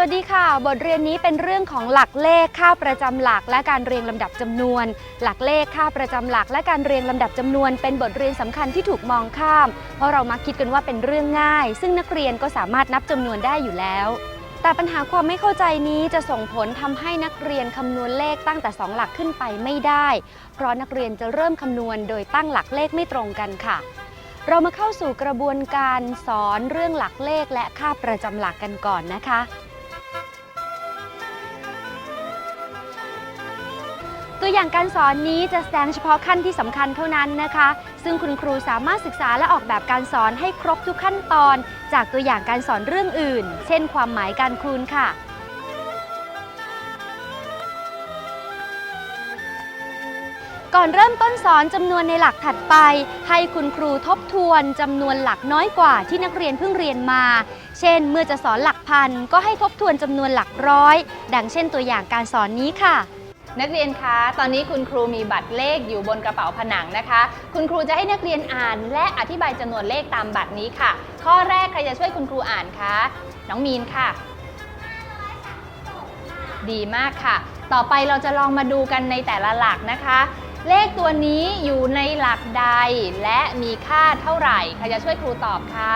วัสดีค่ะ บทเรียนนี้เป็นเรื่องของหลักเลขค่าประจำหลักและการเรียงลำดับจำนวน หลักเลขค่าประจำหลักและการเรียงลำดับจำนวน เป็นบทเรียนสำคัญที่ถูกมองข้าม เพราะเรามักคิดกันว่าเป็นเรื่องง่าย ซึ่งนักเรียนก็สามารถนับจำนวนได้อยู่แล้ว แต่ปัญหาความไม่เข้าใจนี้จะส่งผลทำให้นักเรียนคำนวณเลขตั้งแต่ 2 หลักขึ้นไปไม่ได้ เพราะนักเรียนจะเริ่มคำนวณโดยตั้งหลักเลขไม่ตรงกันค่ะ เรามาเข้าสู่กระบวนการสอนเรื่องหลักเลขและค่าประจำหลักกันก่อนนะคะ ตัวอย่างการสอนนี้จะแสดงเฉพาะขั้นที่สำคัญเท่านั้นนะคะ ซึ่งคุณครูสามารถศึกษาและออกแบบการสอนให้ครบทุกขั้นตอน จากตัวอย่างการสอนเรื่องอื่น เช่น ความหมายการคูณค่ะ ก่อนเริ่มต้นสอนจำนวนในหลักถัดไป ให้คุณครูทบทวนจำนวนหลักน้อยกว่าที่นักเรียนเพิ่งเรียนมา เช่น เมื่อจะสอนหลักพันก็ให้ทบทวนจำนวนหลักร้อย ดังเช่นตัวอย่างการสอนนี้ค่ะ นักเรียนคะ ตอนนี้คุณครูมีบัตรเลขอยู่บนกระเป๋าผนังนะคะ คุณครูจะให้นักเรียนอ่าน และอธิบายจำนวนเลขตามบัตรนี้ค่ะ ข้อแรกใครจะช่วยคุณครูอ่านคะ น้องมีนค่ะ ดีมากค่ะ ต่อไปเราจะลองมาดูกันในแต่ละหลักนะคะ เลขตัวนี้อยู่ในหลักใด และมีค่าเท่าไหร่ ใครจะช่วยครูตอบคะ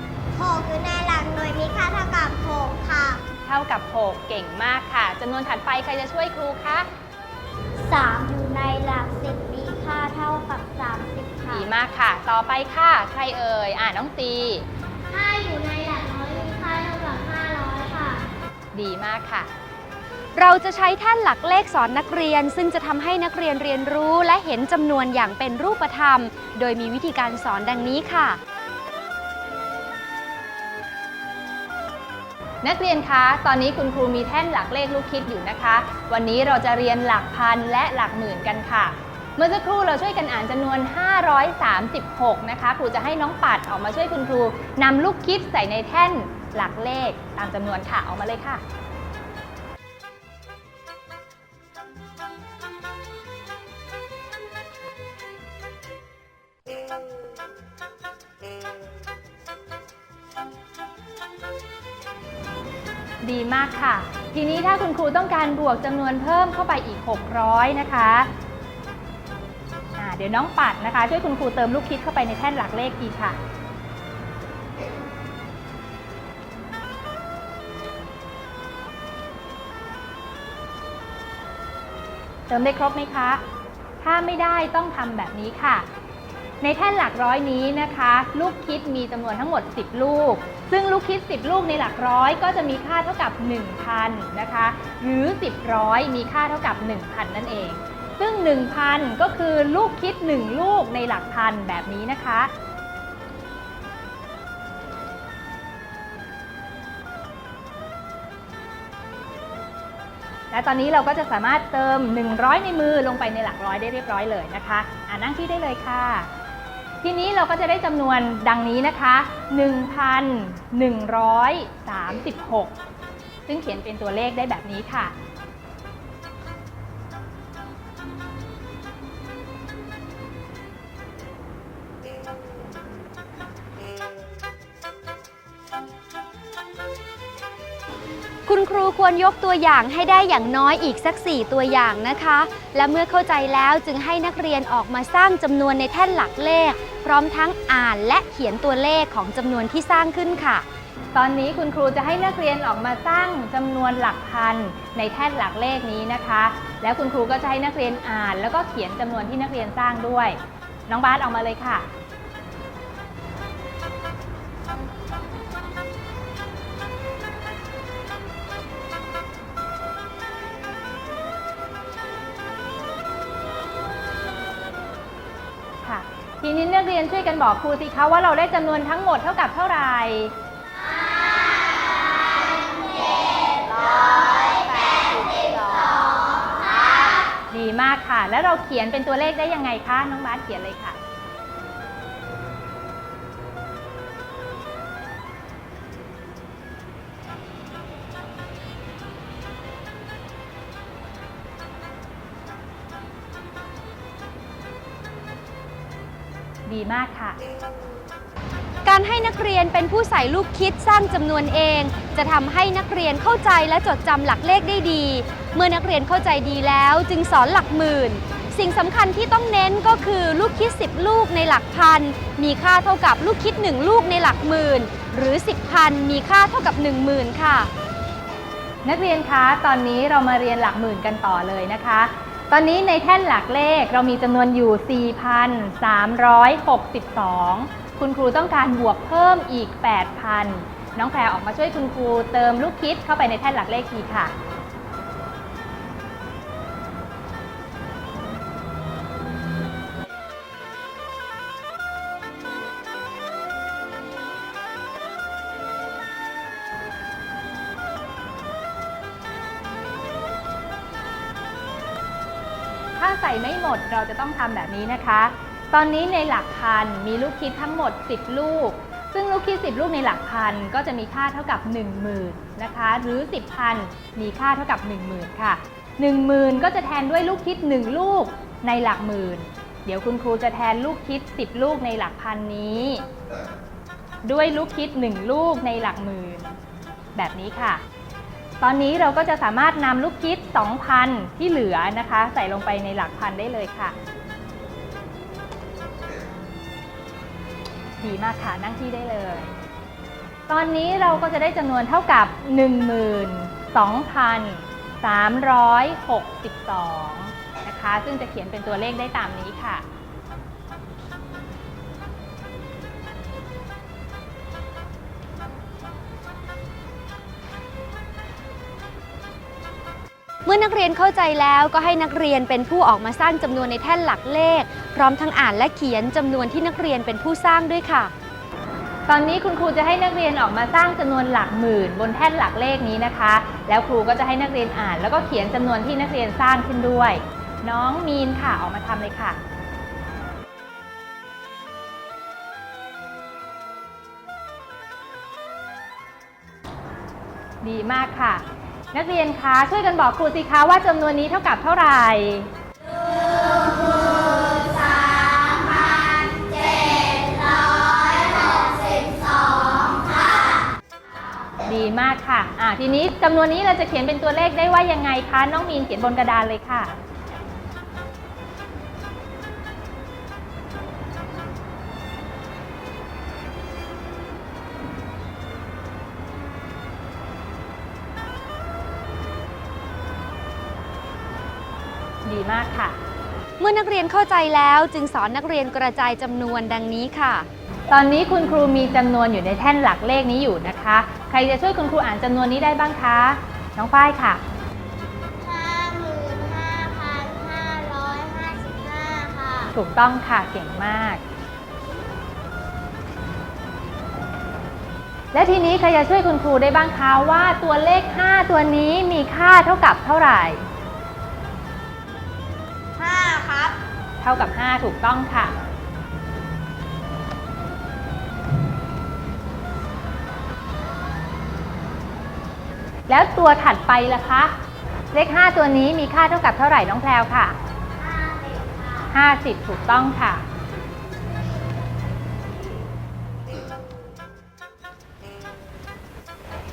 6อยู่ในหลักหน่วยมีค่าเท่ากับ6 กับ 6 เก่งมากค่ะจำนวนถัดไปใครจะช่วยครูคะ 3 อยู่ในหลัก10มีค่าเท่ากับ 30 ค่ะ ดีมากค่ะ ต่อไปค่ะ ใครเอ่ย อ่าน้องตี 5 อยู่ในหลักน้อยมีค่าเท่ากับ 500 ค่ะ ดีมากค่ะ เราจะใช้แท่นหลักเลขสอนนักเรียน ซึ่งจะทำให้นักเรียนเรียนรู้และเห็นจำนวนอย่างเป็นรูปธรรม โดยมีวิธีการสอนดังนี้ค่ะ นักเรียนคะ ตอนนี้คุณครูมีแท่นหลักเลขลูกคิดอยู่นะคะ วันนี้เราจะเรียนหลักพันและหลักหมื่นกันค่ะ เมื่อสักครู่เราช่วยกันอ่านจำนวน 536 นะคะ ครูจะให้น้องปัดออกมาช่วยคุณครูนำลูกคิดใส่ในแท่นหลักเลขตามจำนวนค่ะ ออกมาเลยค่ะากค่ะ ทีนี้ถ้าคุณครูต้องการบวกจำนวนเพิ่มเข้าไปอีก 600 นะคะเดี๋ยวน้องปัดนะคะ ช่วยคุณครูเติมลูกคิดเข้าไปในแท่นหลักเลขอีกค่ะ เติมได้ครบไหมคะ ถ้าไม่ได้ต้องทำแบบนี้ค่ะ ในแท่นหลักร้อยนี้นะคะ ลูกคิดมีจำนวนทั้งหมด 10 ลูก ซึ่งลูกคิด 10 ลูกในหลักร้อยก็จะมีค่าเท่ากับ 1,000นะคะ หรือ 10 ร้อยมีค่าเท่ากับ 1,000 นั่นเอง ซึ่ง 1,000 ก็คือลูกคิด 1 ลูกในหลักพันแบบนี้นะคะและตอนนี้เราก็จะสามารถเติม 100 ในมือลงไปในหลักร้อยได้เรียบร้อยเลยนะคะ อ่านั่งที่ได้เลยค่ะ ทีนี้เราก็จะได้จำนวนดังนี้นะคะ 1,136 ซึ่งเขียนเป็นตัวเลขได้แบบนี้ค่ะ คุณครูควรยกตัวอย่างให้ได้อย่างน้อยอีกสัก 4 ตัวอย่างนะคะ และเมื่อเข้าใจแล้วจึงให้นักเรียนออกมาสร้างจำนวนในแท่นหลักเลข พร้อมทั้งอ่านและเขียนตัวเลขของจำนวนที่สร้างขึ้นค่ะ ตอนนี้คุณครูจะให้นักเรียนออกมาสร้างจำนวนหลักพันในแท่นหลักเลขนี้นะคะ แล้วคุณครูก็จะให้นักเรียนอ่าน แล้วก็เขียนจำนวนที่นักเรียนสร้างด้วย น้องบาสออกมาเลยค่ะค่ะ เรียนช่วยกันบอกครูสิคะว่าเราได้จำนวนทั้งหมดเท่ากับเท่าไหร่ดีมากค่ะ แล้วเราเขียนเป็นตัวเลขได้ยังไงคะ น้องบาสเขียนเลยค่ะ ดีมากค่ะ การให้นักเรียนเป็นผู้ใส่ลูกคิดสร้างจำนวนเอง จะทำให้นักเรียนเข้าใจและจดจำหลักเลขได้ดี เมื่อนักเรียนเข้าใจดีแล้วจึงสอนหลักหมื่น สิ่งสำคัญที่ต้องเน้นก็คือลูกคิด 10 ลูกในหลักพัน มีค่าเท่ากับลูกคิด 1 ลูกในหลักหมื่น หรือ 10พันมีค่าเท่ากับ 1 0,000 ค่ะ นักเรียนคะ ตอนนี้เรามาเรียนหลักหมื่นกันต่อเลยนะคะ ตอนนี้ในแท่นหลักเลขเรามีจำนวนอยู่ 4,362 คุณครูต้องการบวกเพิ่มอีก 8,000 น้องแพรออกมาช่วยคุณครูเติมลูกคิดเข้าไปในแท่นหลักเลขทีค่ะ เราจะต้องทำแบบนี้นะคะ ตอนนี้ในหลักพันมีลูกคิดทั้งหมด 10 ลูก ซึ่งลูกคิด 10 ลูกในหลักพันก็จะมีค่าเท่ากับ 10,000นะคะ หรือ 10พันมีค่าเท่ากับ 10,000 ค่ะ 10,000 ก็จะแทนด้วยลูกคิด 1 ลูกในหลักหมื่น เดี๋ยวคุณครูจะแทนลูกคิด 10 ลูกในหลักพันนี้ ด้วยลูกคิด 1 ลูกในหลักหมื่น แบบนี้ค่ะ ตอนนี้เราก็จะสามารถนำลูกคิด 2,000 ที่เหลือนะคะ ใส่ลงไปในหลักพันได้เลยค่ะ ดีมากค่ะนั่งที่ได้เลย ตอนนี้เราก็จะได้จำนวนเท่ากับ 12,362 นะคะ ซึ่งจะเขียนเป็นตัวเลขได้ตามนี้ค่ะ เมื่อนักเรียนเข้าใจแล้วก็ให้นักเรียนเป็นผู้ออกมาสร้างจำนวนในแท่นหลักเลข พร้อมทั้งอ่านและเขียนจำนวนที่นักเรียนเป็นผู้สร้างด้วยค่ะ ตอนนี้คุณครูจะให้นักเรียนออกมาสร้างจำนวนหลักหมื่น บนแท่นหลักเลขนี้นะคะ แล้วครูก็จะให้นักเรียนอ่าน แล้วก็เขียนจำนวนที่นักเรียนสร้างขึ้นด้วย น้องมีนค่ะออกมาทำเลยค่ะดีมากค่ะ นักเรียนคะช่วยกันบอกครูสิคะว่าจำนวนนี้เท่ากับเท่าไหร่ดีมากค่ะ อ่า ทีนี้จำนวนนี้เราจะเขียนเป็นตัวเลขได้ว่ายังไงคะ น้องมีนเขียนบนกระดานเลยค่ะ มากค่ะเมื่อนักเรียนเข้าใจแล้วจึงสอนนักเรียนกระจายจำนวนดังนี้ค่ะ ตอนนี้คุณครูมีจำนวนอยู่ในแท่นหลักเลขนี้อยู่นะคะ ใครจะช่วยคุณครูอ่านจำนวนนี้ได้บ้างคะ น้องฝ้ายค่ะห้าหมื่นห้าพันห้าร้อยห้าสิบห้าค่ะ ถูกต้องค่ะเก่งมาก และทีนี้ใครจะช่วยคุณครูได้บ้างคะว่าตัวเลข 5 ตัวนี้มีค่าเท่ากับเท่าไหร่ ท่ากับ 5 ถูกต้องค่ะ แล้วตัวถัดไปล่ะคะ เลข 5 ตัวนี้มีค่าเท่ากับเท่าไหร่น้องแพลวค่ะห้าสิบค่ะ50 ถูกต้องค่ะ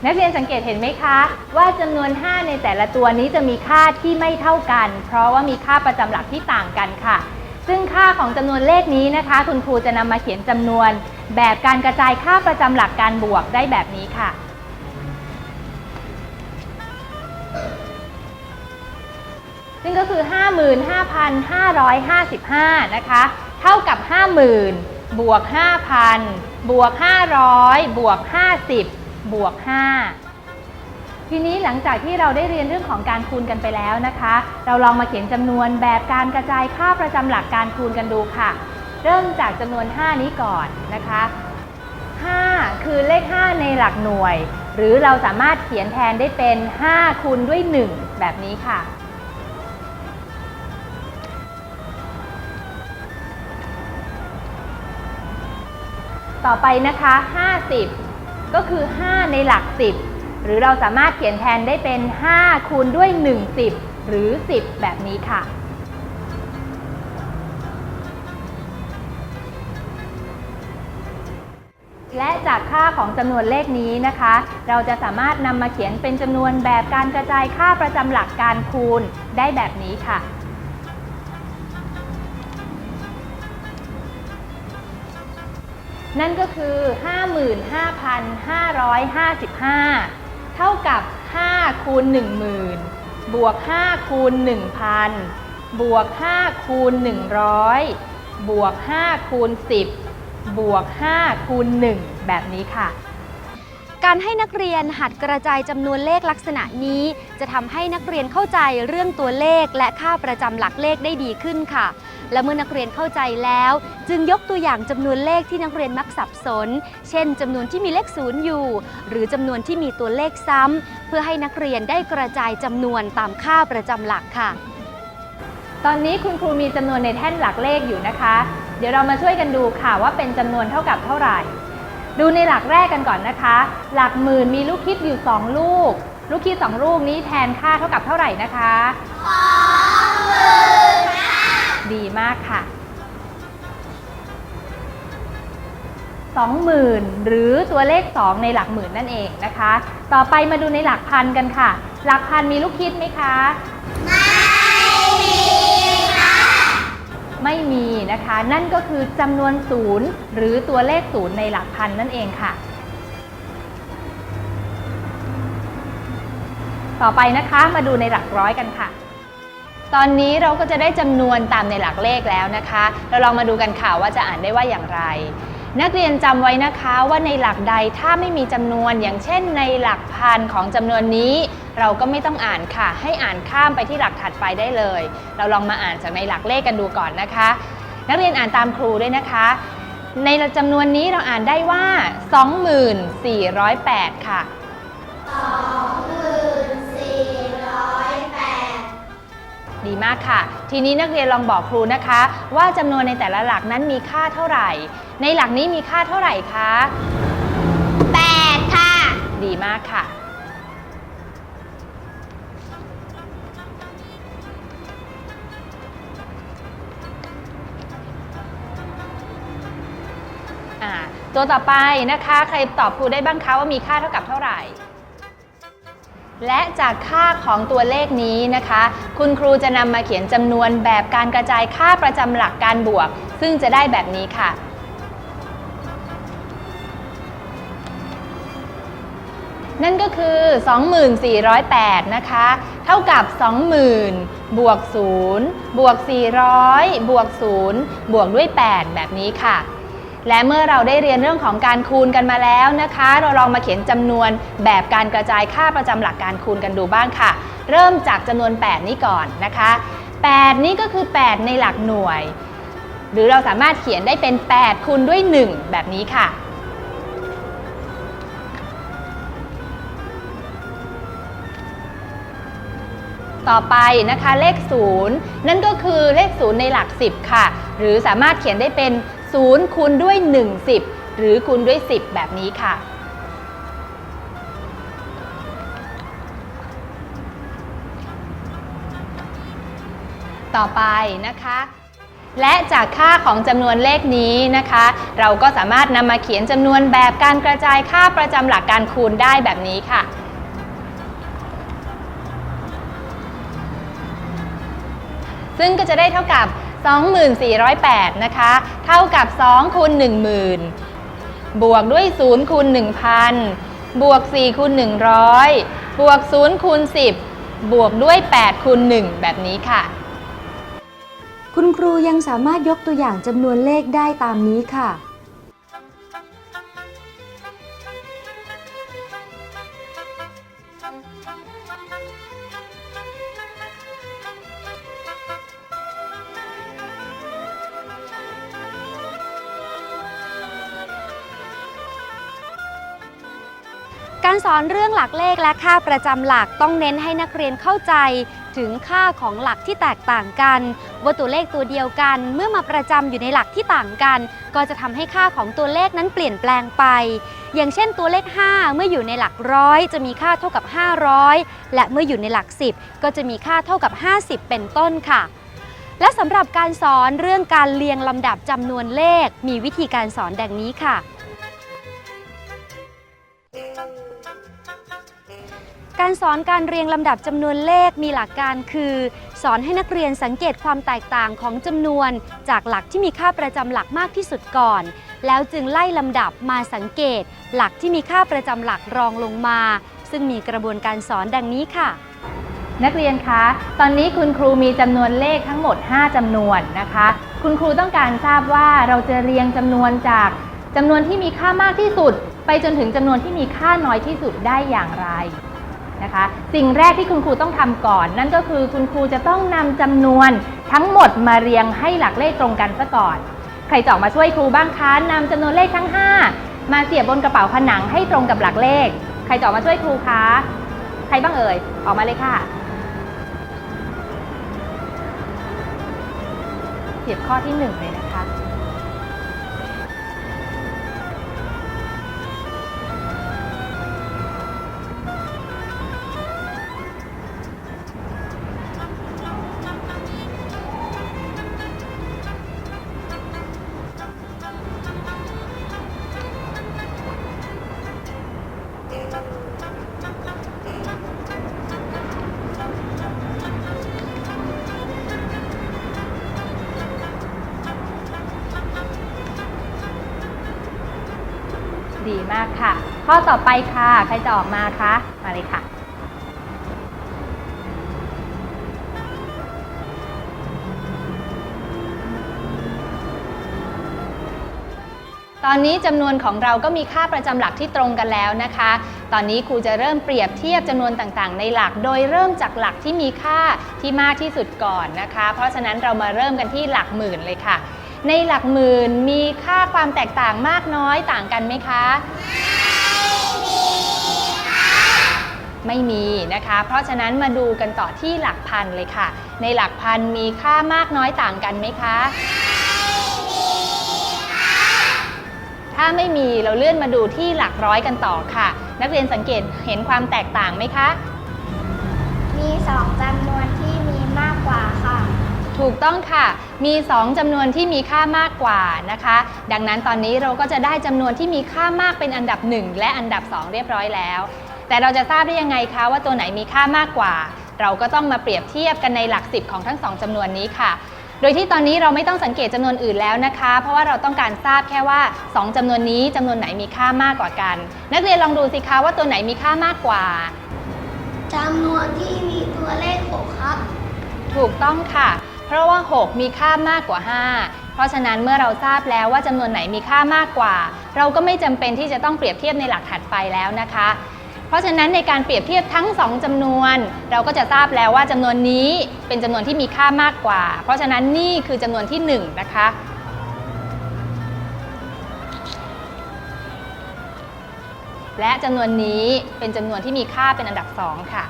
นักเรียนสังเกตเห็นไหมคะ ว่าจำนวน 5 ในแต่ละตัวนี้จะมีค่าที่ไม่เท่ากัน เพราะว่ามีค่าประจำหลักที่ต่างกันค่ะ ซึ่งค่าของจำนวนเลขนี้นะคะ คุณครูจะนำมาเขียนจำนวน แบบการกระจายค่าประจำหลักการบวกได้แบบนี้ค่ะ ซึ่งก็คือ 55,555 นะคะ เท่ากับ 50,000 บวก 5,000 บวก 500 บวก 50 บวก 5 ทีนี้หลังจากที่เราได้เรียนเรื่องของการคูณกันไปแล้วนะคะ เราลองมาเขียนจำนวนแบบการกระจายค่าประจำหลักการคูณกันดูค่ะ เริ่มจากจำนวน 5 นี้ก่อนนะคะ 5 คือเลข 5 ในหลักหน่วย หรือเราสามารถเขียนแทนได้เป็น 5 คูณด้วย 1 แบบนี้ค่ะต่อไปนะคะ 50 ก็คือ 5 ในหลัก 10 หรือเราสามารถเขียนแทนได้เป็น 5 คูณด้วย1 10 หรือ 10 แบบนี้ค่ะ และจากค่าของจำนวนเลขนี้นะคะ เราจะสามารถนำมาเขียนเป็นจำนวนแบบการกระจายค่าประจำหลักการคูณได้แบบนี้ค่ะนั่นก็คือ 55,555 เท่ากับ 5 คูณ 10,000 บวก 5 คูณ 1,000 บวก 5 คูณ 100 บวก 5 คูณ 10 บวก 5 คูณ 1 แบบนี้ค่ะ การให้นักเรียนหัดกระจายจำนวนเลขลักษณะนี้ จะทำให้นักเรียนเข้าใจเรื่องตัวเลขและค่าประจำหลักเลขได้ดีขึ้นค่ะ และเมื่อนักเรียนเข้าใจแล้ว จึงยกตัวอย่างจำนวนเลขที่นักเรียนมักสับสน เช่นจำนวนที่มีเลขศูนย์อยู่ หรือจำนวนที่มีตัวเลขซ้ำ เพื่อให้นักเรียนได้กระจายจำนวนตามค่าประจำหลักค่ะ ตอนนี้คุณครูมีจำนวนในแท่นหลักเลขอยู่นะคะ เดี๋ยวเรามาช่วยกันดูค่ะว่าเป็นจำนวนเท่ากับเท่าไหร่ ดูในหลักแรกกันก่อนนะคะ หลักหมื่นมีลูกคิดอยู่ 2 ลูก ลูกคิด2ลูกนี้แทนค่าเท่ากับเท่าไหร่นะคะ2หมื่น ดีมากค่ะ 20,000 หรือตัวเลข 2 ในหลักหมื่นนั่นเองนะคะ ต่อไปมาดูในหลักพันกันค่ะ หลักพันมีลูกคิดไหมคะ ไม่มีนะคะ นั่นก็คือจำนวนศูนย์หรือตัวเลขศูนย์ในหลักพันนั่นเองค่ะ ต่อไปนะคะมาดูในหลักร้อยกันค่ะ ตอนนี้เราก็จะได้จำนวนตามในหลักเลขแล้วนะคะ เราลองมาดูกันค่ะว่าจะอ่านได้ว่าอย่างไร นักเรียนจำไว้นะคะว่าในหลักใดถ้าไม่มีจำนวนอย่างเช่น ในหลักพันของจำนวนนี้ เราก็ไม่ต้องอ่านค่ะ ให้อ่านข้ามไปที่หลักถัดไปได้เลย เราลองมาอ่านจากในหลักเลขกันดูก่อนนะคะ นักเรียนอ่านตามครูด้วยนะคะ ในจำนวนนี้เราอ่านได้ว่า 2408 ค่ะ ดีมากค่ะ ทีนี้นักเรียนลองบอกครูนะคะ ว่าจำนวนในแต่ละหลักนั้นมีค่าเท่าไหร่ ในหลักนี้มีค่าเท่าไหร่คะแปดค่ะ ดีมากค่ะอ่าตัวต่อไปนะคะ ใครตอบครูได้บ้างคะว่ามีค่าเท่ากับเท่าไหร่ และจากค่าของตัวเลขนี้นะคะ คุณครูจะนำมาเขียนจำนวนแบบการกระจายค่าประจำหลักการบวก ซึ่งจะได้แบบนี้ค่ะ นั่นก็คือ 2408 นะคะ เท่ากับ 20,000 บวก 0 บวก 400 บวก 0 บวกด้วย 8 แบบนี้ค่ะ และเมื่อเราได้เรียนเรื่องของการคูณกันมาแล้วนะคะ เราลองมาเขียนจำนวนแบบการกระจายค่าประจำหลักการคูณกันดูบ้างค่ะ เริ่มจากจำนวน 8 นี้ก่อนนะคะ 8 นี้ก็คือ 8 ในหลักหน่วย หรือเราสามารถเขียนได้เป็น 8คูณด้วย 1 แบบนี้ค่ะต่อไปนะคะเลข 0 นั่นก็คือเลข 0 ในหลัก 10 ค่ะ หรือสามารถเขียนได้เป็น 0คูณด้วย 1 10 หรือคูณด้วย 10 แบบนี้ค่ะ ต่อไปนะคะและจากค่าของจำนวนเลขนี้นะคะ เราก็สามารถนำมาเขียนจำนวนแบบการกระจายค่าประจำหลักการคูณได้แบบนี้ค่ะ ซึ่งก็จะได้เท่ากับ 2408นะคะ เท่ากับ2คูณ10,000 บวกด้วย0คูณ1,000 บวก4คูณ100 บวก0คูณ10 บวกด้วย8คูณ1แบบนี้ค่ะ คุณครูยังสามารถยกตัวอย่างจำนวนเลขได้ตามนี้ค่ะ การสอนเรื่องหลักเลขและค่าประจำหลักต้องเน้นให้นักเรียนเข้าใจ ถึงค่าของหลักที่แตกต่างกันว่าตัวเลขตัวเดียวกัน เมื่อมาประจำอยู่ในหลักที่ต่างกัน ก็จะทำให้ค่าของตัวเลขนั้นเปลี่ยนแปลงไป อย่างเช่นตัวเลข 5 เมื่ออยู่ในหลักร้อยจะมีค่าเท่ากับ 500 และเมื่ออยู่ในหลัก 10 ก็จะมีค่าเท่ากับ 50 เป็นต้นค่ะและสำหรับการสอนเรื่องการเรียงลำดับจำนวนเลข มีวิธีการสอนดังนี้ค่ะ การสอนการเรียงลำดับจำนวนเลขมีหลักการคือ สอนให้นักเรียนสังเกตความแตกต่างของจำนวน จากหลักที่มีค่าประจำหลักมากที่สุดก่อน แล้วจึงไล่ลำดับมาสังเกต หลักที่มีค่าประจำหลักรองลงมา ซึ่งมีกระบวนการสอนดังนี้ค่ะ นักเรียนคะ ตอนนี้คุณครูมีจำนวนเลขทั้งหมด 5จำนวนนะคะ คุณครูต้องการทราบว่าเราจะเรียงจำนวนจากจำนวนที่มีค่ามากที่สุด ไปจนถึงจำนวนที่มีค่าน้อยที่สุดได้อย่างไร นะคะ สิ่งแรกที่คุณครูต้องทำก่อน นั่นก็คือคุณครูจะต้องนำจำนวนทั้งหมดมาเรียงให้หลักเลขตรงกันซะก่อน ใครจะออกมาช่วยครูบ้างคะนำจำนวนเลขทั้ง 5 มาเสียบบนกระเป๋าผนังให้ตรงกับหลักเลข ใครจะออกมาช่วยครูคะใครบ้างเอ่ยออกมาเลยค่ะเสียบข้อที่1เลย ดีมากค่ะ ข้อต่อไปค่ะ ใครจะออกมาคะ มาเลยค่ะ ตอนนี้จำนวนของเราก็มีค่าประจำหลักที่ตรงกันแล้วนะคะ ตอนนี้ครูจะเริ่มเปรียบเทียบจำนวนต่างๆ ในหลัก โดยเริ่มจากหลักที่มีค่าที่มากที่สุดก่อนนะคะ เพราะฉะนั้นเรามาเริ่มกันที่หลักหมื่นเลยค่ะ ในหลักหมื่นมีค่าความแตกต่างมากน้อยต่างกันไหมคะ ไม่มีนะคะ เพราะฉะนั้นมาดูกันต่อที่หลักพันเลยค่ะ ในหลักพันมีค่ามากน้อยต่างกันไหมคะ ถ้าไม่มีเราเลื่อนมาดูที่หลักร้อยกันต่อค่ะ นักเรียนสังเกตเห็นความแตกต่างไหมคะ มีสองจำนวนที่มีมากกว่าค่ะ ถูกต้องค่ะ มี 2จำนวนที่มีค่ามากกว่านะคะ ดังนั้นตอนนี้เราก็จะได้จำนวนที่มีค่ามากเป็นอันดับ 1 และอันดับ 2 เรียบร้อยแล้ว แต่เราจะทราบได้ยังไงคะว่าตัวไหนมีค่ามากกว่า เราก็ต้องมาเปรียบเทียบกันในหลัก 10 ของทั้ง 2จำนวนนี้ค่ะ โดยที่ตอนนี้เราไม่ต้องสังเกตจำนวนอื่นแล้วนะคะ เพราะว่าเราต้องการทราบแค่ว่า 2จำนวนนี้จำนวนไหนมีค่ามากกว่ากัน นักเรียนลองดูสิคะว่าตัวไหนมีค่ามากกว่าจำนวนที่มีตัวเลขหกครับ ถูกต้องค่ะ เพราะว่า 6 มีค่ามากกว่า 5 เพราะฉะนั้นเมื่อเราทราบแล้วว่าจำนวนไหนมีค่ามากกว่า เราก็ไม่จำเป็นที่จะต้องเปรียบเทียบในหลักถัดไปแล้วนะคะ เพราะฉะนั้นในการเปรียบเทียบทั้ง 2จำนวน เราก็จะทราบแล้วว่าจำนวนนี้เป็นจำนวนที่มีค่ามากกว่า เพราะฉะนั้นนี่คือจำนวนที่ 1 นะคะและจำนวนนี้เป็นจำนวนที่มีค่าเป็นอันดับ 2 ค่ะ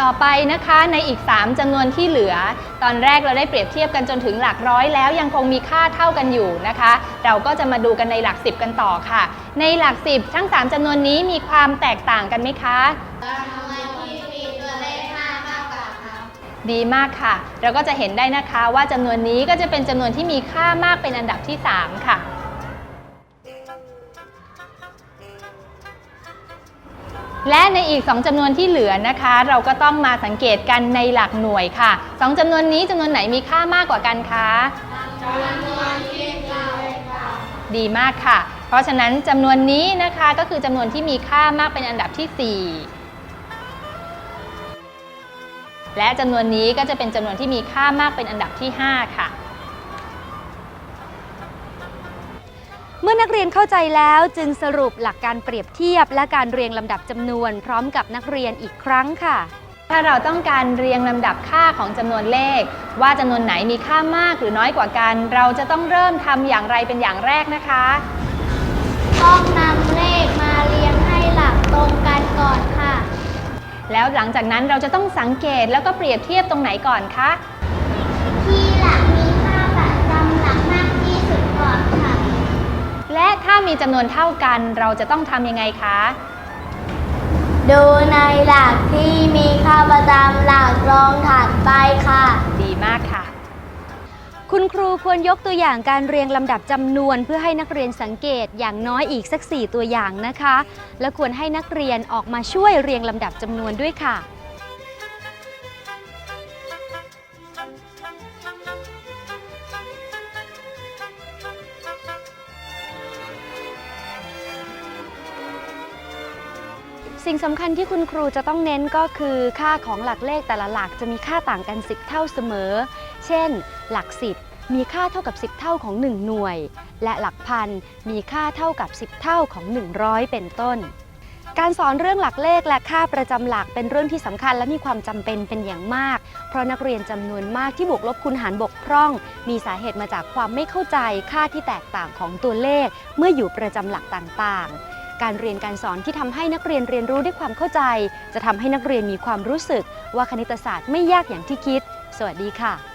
ต่อไปนะคะในอีก 3จำนวนที่เหลือ ตอนแรกเราได้เปรียบเทียบกันจนถึงหลักร้อยแล้วยังคงมีค่าเท่ากันอยู่นะคะ เราก็จะมาดูกันในหลัก 10 กันต่อค่ะ ในหลัก 10 ทั้ง 3จำนวนนี้มีความแตกต่างกันไหมคะดีมากค่ะ เราก็จะเห็นได้นะคะว่าจำนวนนี้ก็จะเป็นจำนวนที่มีค่ามากเป็นอันดับที่ 3 ค่ะ และในอีก 2จำนวนที่เหลือนะคะ เราก็ต้องมาสังเกตกันในหลักหน่วยค่ะ 2จำนวนนี้จำนวนไหนมีค่ามากกว่ากันคะดีมากค่ะ เพราะฉะนั้นจำนวนนี้นะคะก็คือจำนวนที่มีค่ามากเป็นอันดับที่ 4 และจำนวนนี้ก็จะเป็นจำนวนที่มีค่ามากเป็นอันดับที่ 5 ค่ะ เมื่อนักเรียนเข้าใจแล้วจึงสรุปหลักการเปรียบเทียบ และการเรียงลำดับจำนวน พร้อมกับนักเรียนอีกครั้งค่ะ ถ้าเราต้องการเรียงลำดับค่าของจำนวนเลข ว่าจำนวนไหนมีค่ามากหรือน้อยกว่ากัน เราจะต้องเริ่มทำอย่างไรเป็นอย่างแรกนะคะ ต้องนำเลขมาเรียงให้หลักตรงกันก่อนค่ะ แล้วหลังจากนั้นเราจะต้องสังเกตแล้วก็เปรียบเทียบตรงไหนก่อนคะ ที่หลักมีค่าประจำหลักมากที่สุดก่อนค่ะ และถ้ามีจำนวนเท่ากันเราจะต้องทำยังไงคะ ดูในหลักที่มีค่าประจำหลักรองถัดไปค่ะ ดีมากค่ะ คุณครูควรยกตัวอย่างการเรียงลำดับจำนวนเพื่อให้นักเรียนสังเกตอย่างน้อยอีกสัก 4 ตัวอย่างนะคะ และควรให้นักเรียนออกมาช่วยเรียงลำดับจำนวนด้วยค่ะ สิ่งสำคัญที่คุณครูจะต้องเน้นก็คือ ค่าของหลักเลขแต่ละหลักจะมีค่าต่างกัน 10 เท่าเสมอ เช่น หลัก 10 มีค่าเท่ากับ 10 เท่าของ 1 หน่วย และหลักพันมีค่าเท่ากับ 10 เท่าของ 100 เป็นต้น การสอนเรื่องหลักเลขและค่าประจำหลักเป็นเรื่องที่สำคัญและมีความจำเป็นเป็นอย่างมาก เพราะนักเรียนจำนวนมากที่บวกลบคูณหารบกพร่อง มีสาเหตุมาจากความไม่เข้าใจค่าที่แตกต่างของตัวเลข เมื่ออยู่ประจำหลักต่างๆ การเรียนการสอนที่ทำให้นักเรียนเรียนรู้ด้วยความเข้าใจ จะทำให้นักเรียนมีความรู้สึกว่าคณิตศาสตร์ไม่ยากอย่างที่คิด สวัสดีค่ะ